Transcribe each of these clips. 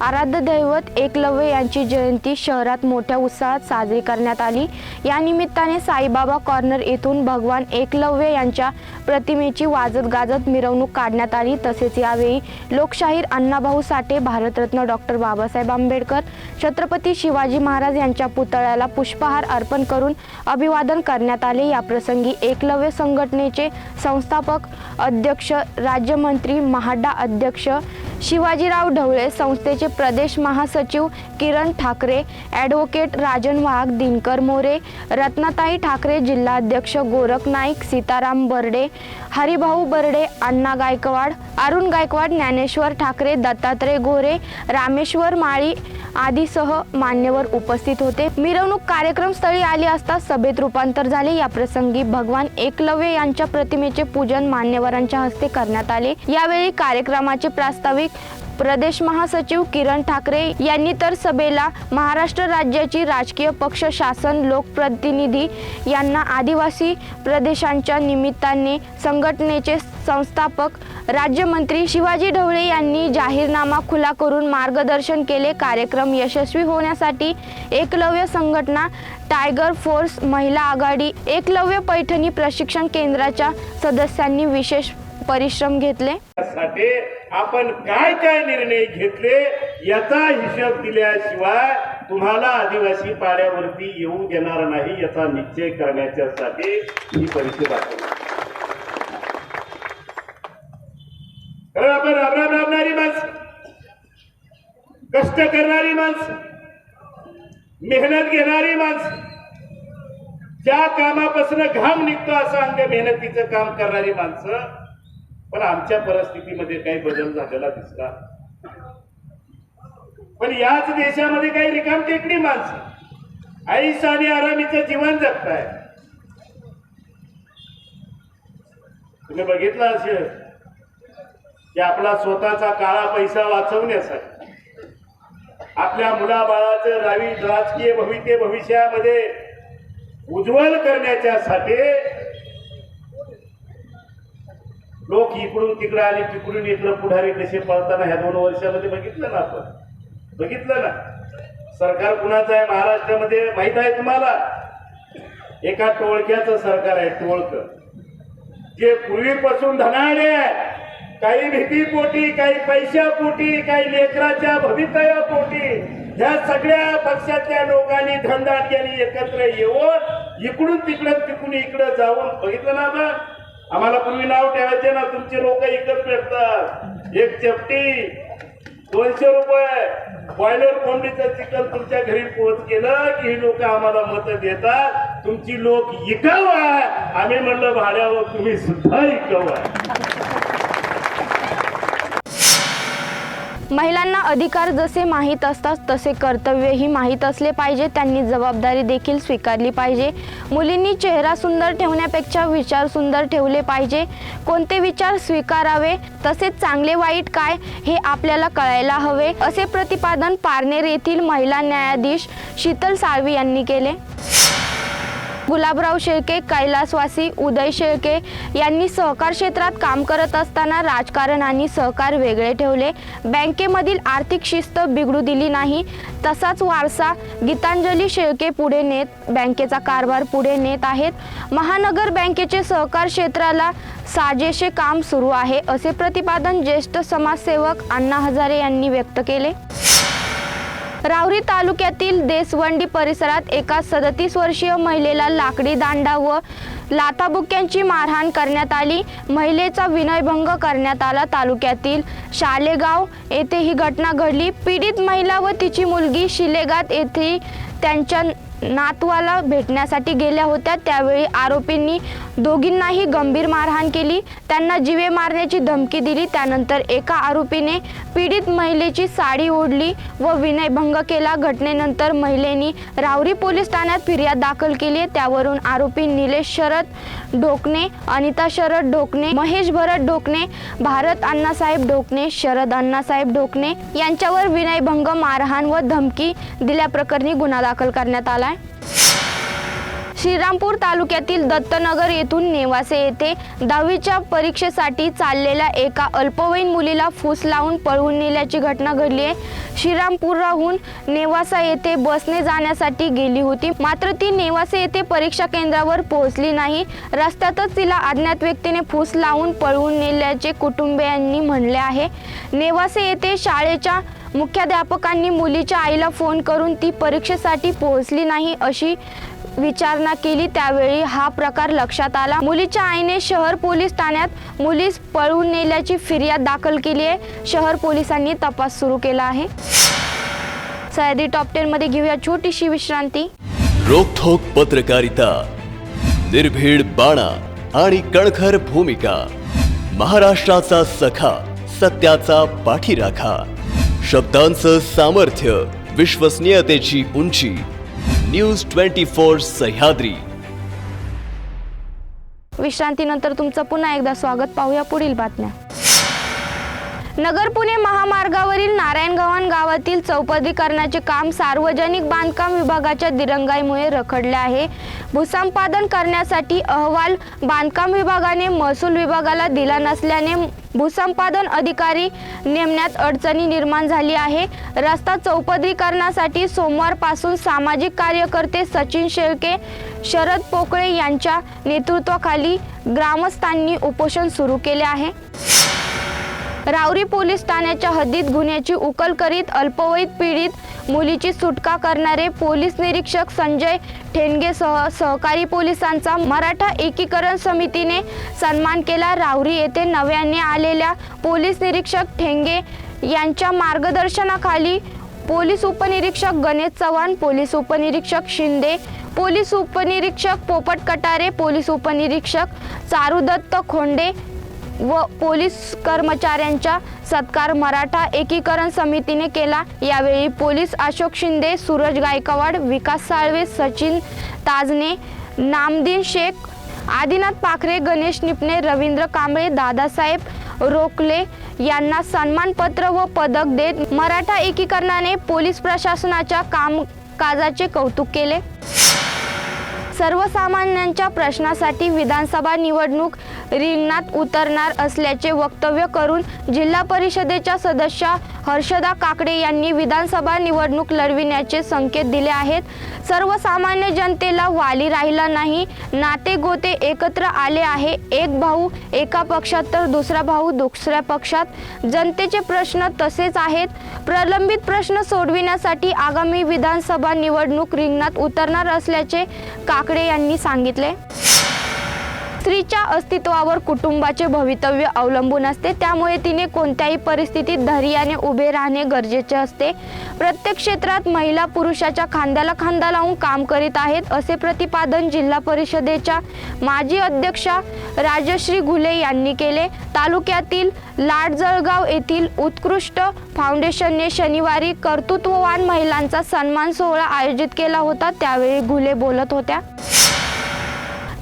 आराध्य दैवत एकलव्य यांची जयंती शहरात मोठ्या उत्साहात साजरी करण्यात आली. या निमित्ताने साईबाबा कॉर्नर येथून भगवान एकलव्य यांच्या प्रतिमेची वाजत गाजत मिरवणूक काढण्यात आली. तसेच यावेळी लोकशाहीर अण्णाभाऊ साठे भारतरत्न डॉक्टर बाबासाहेब आंबेडकर छत्रपती शिवाजी महाराज यांच्या पुतळ्याला पुष्पहार अर्पण करून अभिवादन करण्यात आले. याप्रसंगी एकलव्य संघटनेचे संस्थापक अध्यक्ष राज्यमंत्री महाडा अध्यक्ष शिवाजीराव ढवळे संस्थेचे प्रदेश महासचिव किरण ठाकरे ॲडव्होकेट राजन वाघ दिनकर मोरे रत्नाताई ठाकरे जिल्हाध्यक्ष गोरख नाईक सीताराम बर्डे हरिभाऊ बर्डे अण्णा गायकवाड अरुण गायकवाड ज्ञानेश्वर ठाकरे दत्तात्रय गोरे रामेश्वर माळी आदीसह मान्यवर उपस्थित होते. मिरवणूक कार्यक्रमस्थळी आली असता सभेत रूपांतर झाले. या प्रसंगी भगवान एकलव्य यांच्या प्रतिमेचे पूजन मान्यवरांच्या हस्ते करण्यात आले. यावेळी कार्यक्रमाचे प्रास्ताविक प्रदेश महासचिव किरण ठाकरे यांनी तर सभेला महाराष्ट्र राज्याची राजकीय पक्ष शासन लोकप्रतिनिधी यांना आदिवासी प्रदेशांच्या निमित्ताने संघटनेचे संस्थापक राज्यमंत्री शिवाजी ढवळे यांनी जाहीरनामा खुला करून मार्गदर्शन केले. कार्यक्रम यशस्वी होण्यासाठी एकलव्य संघटना टायगर फोर्स महिला आघाडी एकलव्य पैठणी प्रशिक्षण केंद्राच्या सदस्यांनी विशेष परिश्रम घेतले. आपण काय काय निर्णय घेतले याचा हिशोब दिल्याशिवाय तुम्हाला आदिवासी पाड्यावरती येऊ देणार नाही याचा निश्चय करण्याच्यासाठी ही परिषद आहे आपण राबराब राबणारी माणसं. कष्ट करणारी माणसं. मेहनत घेणारी माणसं. ज्या कामापासून घाम निघतो असं अंग मेहनतीचं काम करणारी माणसं. पण आमच्या परिस्थितीमध्ये काही बदल झालेला दिसला. पण याच देशामध्ये काही रिकाम टेकडी माणसं आईस आणि आरामीचं जीवन जगताय. तुम्ही बघितलं असेल की आपला स्वतःचा काळा पैसा वाचवण्यासाठी आपल्या मुलाबाळाचं रावी राजकीय भवित्य भविष्यामध्ये उज्ज्वल करण्याच्यासाठी लोक इकडून तिकडं आले तिकडून इकडं पुढारी कसे पळताना ह्या दोन वर्षामध्ये बघितलं ना आपण? बघितलं ना? सरकार कुणाचं आहे? महाराष्ट्रामध्ये माहीत आहे तुम्हाला? एका टोळक्याचं सरकार आहे टोळक. जे पूर्वीपासून धनाडे आहे काही भीतीपोटी काही पैशापोटी काही लेकराच्या भवितव्यापोटी ह्या सगळ्या पक्षातल्या लोकांनी धनदाटग्यांनी एकत्र येऊन इकडून तिकडं तिकडून इकडं जाऊन बघितलं ना बा आम्हाला पूर्वी नाव ठेवायचे ना तुमचे लोक इकत भेटतात एक चपटी दोनशे रुपये. बॉयलर कोंबडीचं चिकन तुमच्या घरी पोहोच केलं की ही लोक आम्हाला मत देतात. तुमची लोक इकाव आहे. आम्ही म्हणलं भाड्यावर तुम्ही सुद्धा इकाव आहे महिलांना अधिकार जसे माहीत असतात तसे कर्तव्यही माहीत असले पाहिजे. त्यांनी जबाबदारी देखील स्वीकारली पाहिजे. मुलींनी चेहरा सुंदर ठेवण्यापेक्षा विचार सुंदर ठेवले पाहिजे. कोणते विचार स्वीकारावे? तसेच चांगले वाईट काय? हे आपल्याला कळायला हवे. असे प्रतिपादन पारनेर येथील महिला न्यायाधीश शीतल साळवी यांनी केले. गुलाबराव शेळके कैलासवासी उदय शेळके यांनी सहकार क्षेत्रात काम करत असताना राजकारण आणि सहकार वेगळे ठेवले. बँकेमधील आर्थिक शिस्त बिघडू दिली नाही. तसाच वारसा गीतांजली शेळके पुढे नेत बँकेचा कारभार पुढे नेत आहेत. महानगर बँकेचे सहकार क्षेत्राला साजेसे काम सुरू आहे असे प्रतिपादन ज्येष्ठ समाजसेवक अण्णा हजारे यांनी व्यक्त केले. राहुरी तालुक्यातील देसवंडी परिसरात एका सदतीस वर्षीय महिलेला लाकडी दांडा व लाथाबुक्यांची मारहाण करण्यात आली. महिलेचा विनयभंग करण्यात आला. तालुक्यातील शालेगाव येथे ही घटना घडली. पीडित महिला व तिची मुलगी शिलेगात येथे त्यांच्या नातवाला भेटण्यासाठी गेल्या होत्या. त्यावेळी आरोपींनी दोघींनाही गंभीर मारहाण केली. त्यांना जीवे मारण्याची धमकी दिली. त्यानंतर एका आरोपीने पीडित महिलेची साडी ओढली व विनयभंग केला. घटनेनंतर महिलेनी रावरी पोलीस ठाण्यात फिर्याद दाखल केली. त्यावरून आरोपी निलेश शरद ढोकणे अनिता शरद ढोकणे महेश भरत ढोकणे भारत अण्णासाहेब ढोकणे शरद अण्णासाहेब ढोकणे यांच्यावर विनयभंग मारहाण व धमकी दिल्याप्रकरणी गुन्हा दाखल करण्यात आला. आलाय श्रीरामपूर तालुक्यातील दत्तनगर येथून नेवासे येथे दहावीच्या परीक्षेसाठी चाललेल्या एका अल्पवयीन मुलीला फूस लावून पळवून नेल्याची घटना घडली आहे. श्रीरामपूरहून नेवासा येथे बसने जाण्यासाठी गेली होती. मात्र ती नेवासे येथे परीक्षा केंद्रावर पोहोचली नाही. रस्त्यातच तिला अज्ञात व्यक्तीने फूस लावून पळवून नेल्याचे कुटुंबियांनी म्हणले आहे. नेवासे येथे शाळेच्या मुख्याध्यापकांनी मुलीच्या आईला फोन करून ती परीक्षेसाठी पोहोचली नाही अशी विचारणा केली. त्यावेळी हा प्रकार लक्षात आला. मुलीच्या आईने शहर पोलीस ठाण्यात मुलीस पळवून नेल्याची फिर्याद दाखल केली आहे. शहर पोलिसांनी तपास सुरू केला आहे. सह्याद्री टॉप टेन मध्ये घेऊया छोटीशी विश्रांती. रोखोक पत्रकारिता निर्भीड बाणा आणि कणखर भूमिका महाराष्ट्राचा सखा सत्याचा पाठीराखा. शब्दांचं सामर्थ्य विश्वसनीयतेची उंची. News twenty four Sahyadri. विश्रांतीनंतर तुमचं पुन्हा एकदा स्वागत. पाहूया पुढील बातम्या. नगर पुणे महामार्गावरील नारायणगव्हाण गावातील चौपदरीकरणाचे काम सार्वजनिक बांधकाम विभागाच्या दिरंगाईमुळे रखडले आहे. भूसंपादन करण्यासाठी अहवाल बांधकाम विभागाने महसूल विभागाला दिला नसल्याने भूसंपादन अधिकारी नेमण्यात अडचणी निर्माण झाली आहे. रस्ता चौपदरीकरणासाठी सोमवारपासून सामाजिक कार्यकर्ते सचिन शेळके शरद पोकळे यांच्या नेतृत्वाखाली ग्रामस्थांनी उपोषण सुरू केले आहे. रावरी पोलीस ठाण्याच्या हद्दीत गुन्ह्याची उकल करीत अल्पवयीत पीडित मुलीची सुटका करणारे पोलीस निरीक्षक संजय ठेणगेसह सहकारी पोलिसांचा मराठा एकीकरण समितीने सन्मान केला. रावरी येथे नव्याने आलेल्या पोलीस निरीक्षक ठेंगे यांच्या मार्गदर्शनाखाली पोलीस उपनिरीक्षक गणेश चव्हाण पोलीस उपनिरीक्षक शिंदे पोलीस उपनिरीक्षक पोपट कटारे पोलीस उपनिरीक्षक चारुदत्त खोंडे व पोलीस कर्मचाऱ्यांचा सत्कार मराठा एकीकरण समितीने केला. यावेळी पोलीस अशोक शिंदे सूरज गायकवाड विकास साळवे सचिन ताजने नामदीन शेख आदिनाथ पाखरे गणेश निपणे रवींद्र कांबळे दादासाहेब रोकले यांना सन्मानपत्र व पदक देत मराठा एकीकरणाने पोलीस प्रशासनाच्या कामकाजाचे कौतुक केले. सर्वसामान्यांच्या प्रश्नासाठी विधानसभा निवडणूक रिंगणात उतरणार असल्याचे वक्तव्य करून जिल्हा परिषदेच्या सदस्या हर्षदा काकडे यांनी विधानसभा निवडणूक लढविण्याचे संकेत दिले आहेत. सर्वसामान्य जनतेला वाली राहिला नाही. नाते गोते एकत्र आले आहे. एक भाऊ एका पक्षात तर दुसरा भाऊ दुसऱ्या पक्षात. जनतेचे प्रश्न तसेच आहेत. प्रलंबित प्रश्न सोडविण्यासाठी आगामी विधानसभा निवडणूक रिंगणात उतरणार असल्याचे काकडे यांनी सांगितले. स्त्रीच्या अस्तित्वावर कुटुंबाचे भवितव्य अवलंबून असते. त्यामुळे तिने कोणत्याही परिस्थितीत धैर्याने उभे राहणे गरजेचे असते. प्रत्येक क्षेत्रात महिला पुरुषाच्या खांद्याला खांदा लावून काम करीत आहेत असे प्रतिपादन जिल्हा परिषदेच्या माजी अध्यक्षा राजश्री घुले यांनी केले. तालुक्यातील लाडजळगाव येथील उत्कृष्ट फाउंडेशनने शनिवारी कर्तृत्ववान महिलांचा सन्मान सोहळा आयोजित केला होता. त्यावेळी घुले बोलत होत्या.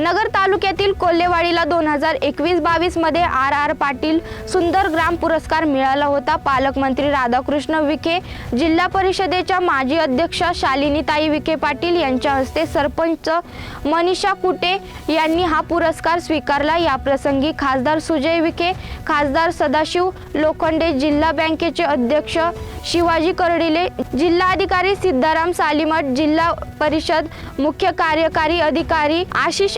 नगर तालुक्यातील कोल्हेवाडीला दोन हजार एकवीस बावीसमध्ये आर आर पाटील सुंदर ग्राम पुरस्कार मिळाला होता. पालकमंत्री राधाकृष्ण विखे जिल्हा परिषदेच्या माजी अध्यक्षा शालिनीताई विखे पाटील यांच्या हस्ते सरपंच मनीषा कुटे यांनी हा पुरस्कार स्वीकारला. याप्रसंगी खासदार सुजय विखे खासदार सदाशिव लोखंडे जिल्हा बँकेचे अध्यक्ष शिवाजी कर्डिले जिल्हाधिकारी सिद्धाराम सालिमठ जिल्हा परिषद मुख्य कार्यकारी अधिकारी आशिष